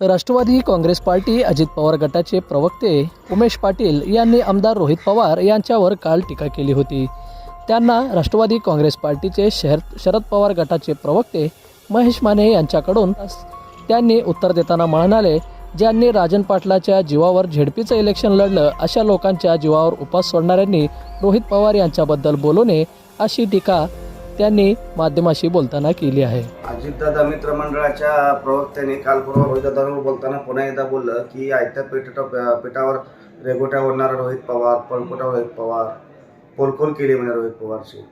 Rashtrawadi Congress party Ajit Pawar गटाचे प्रवक्ते उमेश पाटील यांनी आमदार रोहित पवार यांच्यावर काल टीका केली होती. त्यांना राष्ट्रवादी काँग्रेस पार्टीचे शहर शरद पवार गटाचे प्रवक्ते महेश माने यांच्याकडून त्यांनी उत्तर देताना म्हणाले ज्यांनी राजन पाटलाच्या जीवावर झेडपीचं इलेक्शन लढलं अशा लोकांच्या जीवावर उपास सोडणाऱ्यांनी रोहित पवार यांच्याबद्दल बोलू नये अशी टीका त्यांनी माध्यमाशी बोलताना केली आहे. अजितदादा मित्र मंडळाच्या प्रवक्त्याने काल परवा रोहितदादांवर बोलताना पुन्हा एकदा बोललं की आयत्या पेट पिठावर रेगोट्या ओढणारा रोहित पवार पळपुटा रोहित पवार पोलखोल केली म्हणे रोहित पवारची.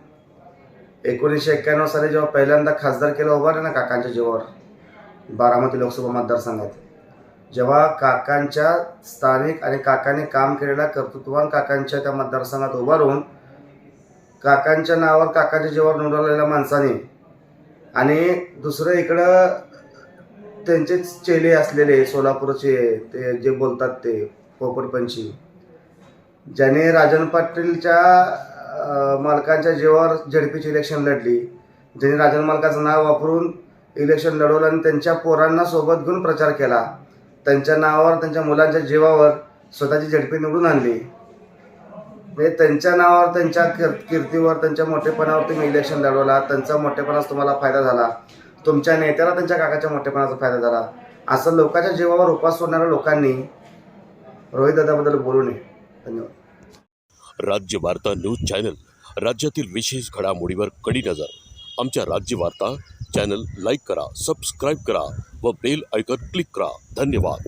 एकोणीसशे एक्क्याण्णव साली जेव्हा पहिल्यांदा खासदार केलं उभारले ना काकांच्या जीवावर बारामती लोकसभा मतदारसंघात जेव्हा काकांच्या स्थानिक आणि काकाने काम केलेल्या कर्तृत्वान काकांच्या त्या मतदारसंघात उभारून काकांच्या नावावर काकाच्या जीवावर नोंदवलेल्या माणसाने. आणि दुसरं इकडं त्यांचेच चेले असलेले सोलापूरचे ते जे बोलतात ते पोपटपंची ज्याने राजन पाटीलच्या मालकांच्या जीवावर झडपीची इलेक्शन लढली. ज्याने राजन मालकाचं नाव वापरून इलेक्शन लढवलं आणि त्यांच्या पोरांना सोबत घेऊन प्रचार केला. त्यांच्या नावावर त्यांच्या मुलांच्या जीवावर स्वतःची झडपी निवडून आणली. म्हणजे त्यांच्या नावावर त्यांच्या कीर कीर्तीवर त्यांच्या मोठेपणावर तुम्ही इलेक्शन लढवला त्यांचा मोठेपणाच तुम्हाला फायदा झाला. तुमच्या नेत्याला त्यांच्या काकाच्या मोठेपणाचा फायदा झाला. असं लोकांच्या जीवावर उपास सोडणाऱ्या लोकांनी रोहितदादाबद्दल बोलू नये. धन्यवाद. राज्य वार्ता न्यूज चॅनल राज्यातील विशेष घडामोडीवर कडी नजर. आमच्या राज्य वार्ता चॅनल लाईक करा सबस्क्राईब करा व बेल आयकॉन क्लिक करा. धन्यवाद.